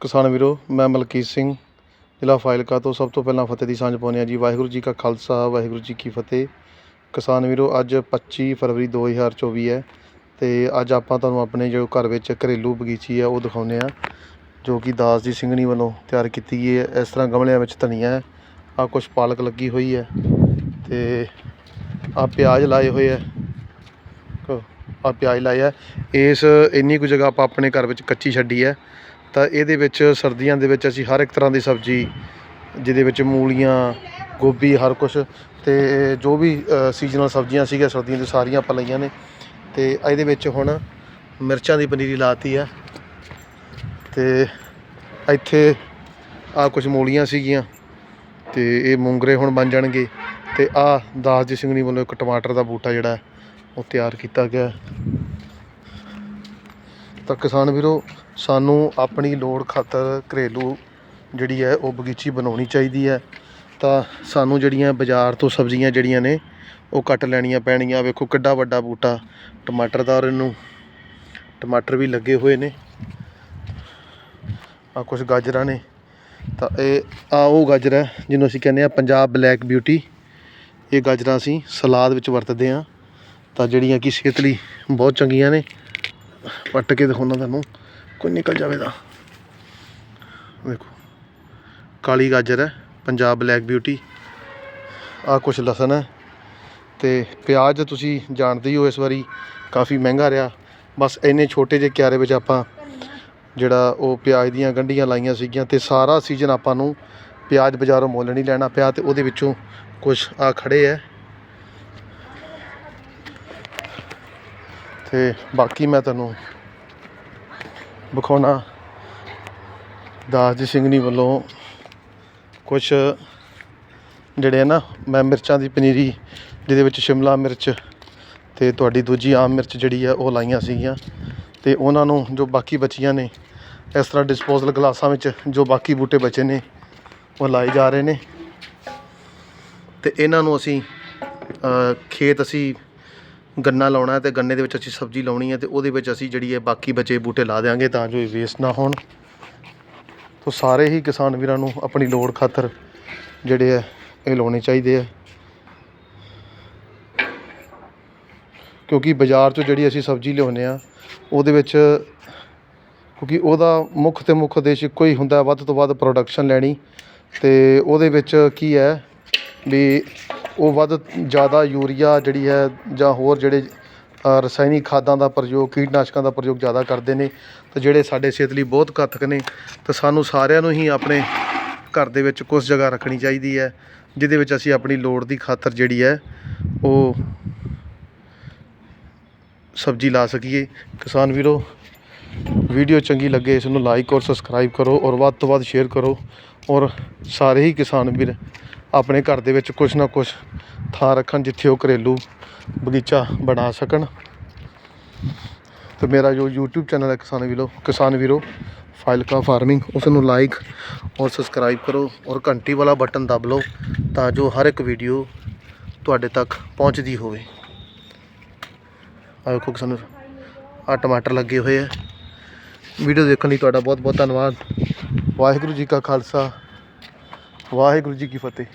ਕਿਸਾਨ ਵੀਰੋ, ਮੈਂ ਮਲਕੀਤ ਸਿੰਘ, ਜ਼ਿਲ੍ਹਾ ਫਾਜ਼ਿਲਕਾ ਤੋਂ ਸਭ ਤੋਂ ਪਹਿਲਾਂ ਫਤਿਹ ਦੀ ਸਾਂਝ ਪਾਉਂਦੇ ਹਾਂ ਜੀ। ਵਾਹਿਗੁਰੂ ਜੀ ਕਾ ਖਾਲਸਾ, ਵਾਹਿਗੁਰੂ ਜੀ ਕੀ ਫਤਿਹ। ਕਿਸਾਨ ਵੀਰੋ, ਅੱਜ 25 ਫਰਵਰੀ 2024 ਹੈ ਤੇ ਅੱਜ ਆਪਾਂ ਤੁਹਾਨੂੰ ਆਪਣੇ ਜੋ ਘਰ ਵਿੱਚ ਘਰੇਲੂ ਬਗੀਚੀ ਹੈ ਉਹ ਦਿਖਾਉਂਦੇ ਆ ਜੋ ਕਿ ਦਾਸ ਦੀ ਸਿੰਘਣੀ ਵੱਲੋਂ ਤਿਆਰ ਕੀਤੀ ਗਈ ਹੈ। ਇਸ ਤਰ੍ਹਾਂ ਗਮਲਿਆਂ ਵਿੱਚ ਧਨੀਆ ਹੈ ਆ ਕੁਝ ਪਾਲਕ ਲੱਗੀ ਹੋਈ ਹੈ ਤੇ ਆ ਪਿਆਜ਼ ਲਾਏ ਹੋਏ ਹੈ। ਆ ਪਿਆਜ਼ ਲਾਏ ਹੈ। ਇਸ, ਇੰਨੀ ਕੁ ਜਗ੍ਹਾ ਆਪਾਂ ਆਪਣੇ ਘਰ ਵਿੱਚ ਕੱਚੀ ਛੱਡੀ ਹੈ। ਤਾਂ ਇਹਦੇ ਵਿੱਚ ਸਰਦੀਆਂ ਦੇ ਵਿੱਚ ਅਸੀਂ ਹਰ ਇੱਕ ਤਰ੍ਹਾਂ ਦੀ ਸਬਜ਼ੀ, ਜਿਹਦੇ ਵਿੱਚ ਮੂਲੀਆਂ, ਗੋਭੀ, ਹਰ ਕੁਛ ਅਤੇ ਜੋ ਵੀ ਸੀਜ਼ਨਲ ਸਬਜ਼ੀਆਂ ਸੀਗੀਆਂ ਸਰਦੀਆਂ ਦੀ ਸਾਰੀਆਂ ਆਪਾਂ ਲਈਆਂ ਨੇ ਅਤੇ ਇਹਦੇ ਵਿੱਚ ਹੁਣ ਮਿਰਚਾਂ ਦੀ ਪਨੀਰੀ ਲਾਤੀ ਆ ਤੇ ਇੱਥੇ ਆ ਕੁਝ ਮੂਲੀਆਂ ਸੀਗੀਆਂ ਤੇ ਇਹ ਮੂੰਗਰੇ ਹੁਣ ਬਣ ਜਾਣਗੇ ਤੇ ਆ ਦਾਸ ਜੀ ਸਿੰਘਣੀ ਵੱਲੋਂ ਇੱਕ ਟਮਾਟਰ ਦਾ ਬੂਟਾ ਜਿਹੜਾ ਉਹ ਤਿਆਰ ਕੀਤਾ ਗਿਆ। ਤਾਂ ਕਿਸਾਨ ਵੀਰੋ, ਸਾਨੂੰ ਆਪਣੀ ਲੋੜ ਖਾਤਰ ਘਰੇਲੂ ਜਿਹੜੀ ਹੈ, ਉਹ ਬਗੀਚੀ ਬਣਾਉਣੀ ਚਾਹੀਦੀ ਹੈ। ਤਾਂ ਸਾਨੂੰ ਜਿਹੜੀਆਂ ਬਾਜ਼ਾਰ ਤੋਂ ਸਬਜ਼ੀਆਂ ਜਿਹੜੀਆਂ ਨੇ, ਉਹ ਕੱਟ ਲੈਣੀਆਂ ਪੈਣਗੀਆਂ ਵੇਖੋ ਕਿੱਡਾ ਵੱਡਾ ਬੂਟਾ, ਟਮਾਟਰ ਦਾ ਔਰ ਇਹਨੂੰ, ਟਮਾਟਰ ਵੀ ਲੱਗੇ ਹੋਏ ਨੇ। ਆ ਕੁਝ ਗਾਜਰਾਂ ਨੇ। ਤਾਂ ਇਹ ਆ ਉਹ ਗਾਜਰ ਹੈ, ਜਿਹਨੂੰ ਅਸੀਂ ਕਹਿੰਦੇ ਆ ਪੰਜਾਬ ਬਲੈਕ ਬਿਊਟੀ। ਇਹ ਗਾਜਰਾਂ ਅਸੀਂ ਸਲਾਦ ਵਿੱਚ ਵਰਤਦੇ ਹਾਂ। ਤਾਂ ਜਿਹੜੀਆਂ ਕਿ ਸਿਹਤ ਲਈ ਬਹੁਤ ਚੰਗੀਆਂ ਨੇ। ਪੱਟ ਕੇ ਦਿਖਾਉਣਾ ਤੁਹਾਨੂੰ। ਕੋਈ ਨਿਕਲ ਜਾਵੇ ਤਾਂ। ਦੇਖੋ, ਕਾਲੀ ਗਾਜਰ ਹੈ, ਪੰਜਾਬ ਬਲੈਕ ਬਿਊਟੀ ਆ ਕੁਛ ਲਸਣ ਹੈ ਤੇ ਪਿਆਜ਼ ਤੁਸੀਂ ਜਾਣਦੇ ਹੀ ਹੋ ਇਸ ਵਾਰੀ ਕਾਫੀ ਮਹਿੰਗਾ ਰਿਹਾ। ਬਸ ਇੰਨੇ ਛੋਟੇ ਜਿਹੇ ਕਿਆਰੇ ਵਿੱਚ ਆਪਾਂ ਜਿਹੜਾ ਉਹ ਪਿਆਜ਼ ਦੀਆਂ ਗੰਢੀਆਂ ਲਾਈਆਂ ਸੀਗੀਆਂ ਤੇ ਸਾਰਾ ਸੀਜ਼ਨ ਆਪਾਂ ਨੂੰ ਪਿਆਜ਼ ਬਾਜ਼ਾਰੋਂ ਮੁੱਲ ਨਹੀਂ ਲੈਣਾ ਪਿਆ ਤੇ ਉਹਦੇ ਵਿੱਚੋਂ ਕੁਛ ਆ ਖੜੇ ਹੈ। ਤੇ ਬਾਕੀ ਮੈਂ ਤੁਹਾਨੂੰ ਵਿਖਾਉਣਾ। ਦਾਸ ਜੀ ਸਿੰਘਨੀ ਵੱਲੋਂ ਕੁਛ ਜਿਹੜੇ ਆ ਨਾ, ਮੈਂ ਮਿਰਚਾਂ ਦੀ ਪਨੀਰੀ ਜਿਹਦੇ ਵਿੱਚ ਸ਼ਿਮਲਾ ਮਿਰਚ ਤੇ ਤੁਹਾਡੀ ਦੂਜੀ ਆਮ ਮਿਰਚ ਜਿਹੜੀ ਆ, ਉਹ ਲਾਈਆਂ ਸੀਗੀਆਂ ਤੇ ਉਹਨਾਂ ਨੂੰ ਜੋ ਬਾਕੀ ਬਚੀਆਂ ਨੇ, ਇਸ ਤਰ੍ਹਾਂ ਡਿਸਪੋਜ਼ਲ ਗਲਾਸਾਂ ਵਿੱਚ ਜੋ ਬਾਕੀ ਬੂਟੇ ਬਚੇ ਨੇ, ਉਹ ਲਾਏ ਜਾ ਰਹੇ ਨੇ। ਤੇ ਇਹਨਾਂ ਨੂੰ ਅਸੀਂ ਖੇਤ ਅਸੀਂ ਗੰਨਾ ਲਾਉਣਾ ਹੈ ਤੇ ਗੰਨੇ ਦੇ ਵਿੱਚ ਅਸੀਂ ਸਬਜ਼ੀ ਲਾਉਣੀ ਹੈ ਤੇ ਉਹਦੇ ਵਿੱਚ ਅਸੀਂ ਜਿਹੜੀ ਹੈ ਬਾਕੀ ਬਚੇ ਬੂਟੇ ਲਾ ਦੇਵਾਂਗੇ ਤਾਂ ਜੋ ਇਹ ਵੇਸਟ ਨਾ ਹੋਣ। ਤੋ ਸਾਰੇ ਹੀ ਕਿਸਾਨ ਵੀਰਾਂ ਨੂੰ ਆਪਣੀ ਲੋੜ ਖਾਤਰ ਜਿਹੜੇ ਹੈ, ਇਹ ਲਾਉਣੇ ਚਾਹੀਦੇ ਆ ਕਿਉਂਕਿ ਬਾਜ਼ਾਰ ਤੋਂ ਜਿਹੜੀ ਅਸੀਂ ਸਬਜ਼ੀ ਲਿਆਉਂਦੇ ਆ ਉਹਦੇ ਵਿੱਚ ਕਿਉਂਕਿ ਉਹਦਾ ਮੁੱਖ ਤੇ ਮੁੱਖ ਉਦੇਸ਼ ਇੱਕੋ ਹੀ ਹੁੰਦਾ ਵੱਧ ਤੋਂ ਵੱਧ ਪ੍ਰੋਡਕਸ਼ਨ ਲੈਣੀ ਤੇ ਉਹਦੇ ਵਿੱਚ ਕੀ ਹੈ ਵੀ ਉਹ ਵੱਧ ਜ਼ਿਆਦਾ ਯੂਰੀਆ ਜਿਹੜੀ ਹੈ ਜਾਂ ਹੋਰ ਜਿਹੜੇ ਰਸਾਇਣਿਕ ਖਾਦਾਂ ਦਾ ਪ੍ਰਯੋਗ, ਕੀਟਨਾਸ਼ਕਾਂ ਦਾ ਪ੍ਰਯੋਗ ਜ਼ਿਆਦਾ ਕਰਦੇ ਨੇ ਅਤੇ ਜਿਹੜੇ ਸਾਡੇ ਸਿਹਤ ਲਈ ਬਹੁਤ ਘਾਤਕ ਨੇ, ਤੇ ਸਾਨੂੰ ਸਾਰਿਆਂ ਨੂੰ ਹੀ ਆਪਣੇ ਘਰ ਦੇ ਵਿੱਚ ਕੁਛ ਜਗ੍ਹਾ ਰੱਖਣੀ ਚਾਹੀਦੀ ਹੈ, ਜਿਹਦੇ ਵਿੱਚ ਅਸੀਂ ਆਪਣੀ ਲੋੜ ਦੀ ਖਾਤਰ ਜਿਹੜੀ ਹੈ, ਉਹ ਸਬਜ਼ੀ ਲਾ ਸਕੀਏ। ਕਿਸਾਨ ਵੀਰੋ, ਵੀਡੀਓ ਚੰਗੀ ਲੱਗੇ ਇਸ ਨੂੰ ਲਾਈਕ ਔਰ ਸਬਸਕ੍ਰਾਈਬ ਕਰੋ, ਔਰ ਵੱਧ ਤੋਂ ਵੱਧ ਸ਼ੇਅਰ ਕਰੋ, ਔਰ ਸਾਰੇ ਹੀ ਕਿਸਾਨ ਵੀਰ ਆਪਣੇ ਘਰ ਦੇ ਵਿੱਚ ਕੁਝ ਨਾ ਕੁਝ ਥਾਂ ਰੱਖਣ ਜਿੱਥੇ ਉਹ ਘਰੇਲੂ ਬਗੀਚਾ ਬਣਾ ਸਕਣ। ਤੇ ਮੇਰਾ ਜੋ YouTube ਚੈਨਲ ਹੈ ਕਿਸਾਨ ਵੀਰੋ ਕਿਸਾਨ ਵੀਰੋ ਫਾਈਲਕਾ ਫਾਰਮਿੰਗ ਉਸ ਨੂੰ ਲਾਈਕ ਔਰ ਸਬਸਕ੍ਰਾਈਬ ਕਰੋ ਔਰ ਘੰਟੀ ਵਾਲਾ ਬਟਨ ਦਬ ਲਓ ਤਾਂ ਜੋ ਹਰ ਇੱਕ ਵੀਡੀਓ ਤੁਹਾਡੇ ਤੱਕ ਪਹੁੰਚਦੀ ਹੋਵੇ। ਆਹ ਵੇਖੋ ਕਿਸਾਨ ਆ ਟਮਾਟਰ ਲੱਗੇ ਹੋਏ ਆ। ਵੀਡੀਓ ਦੇਖਣ ਲਈ ਤੁਹਾਡਾ ਬਹੁਤ ਬਹੁਤ ਧੰਨਵਾਦ। ਵਾਹਿਗੁਰੂ ਜੀ ਕਾ ਖਾਲਸਾ ਵਾਹਿਗੁਰੂ ਜੀ ਕੀ ਫਤਿਹ।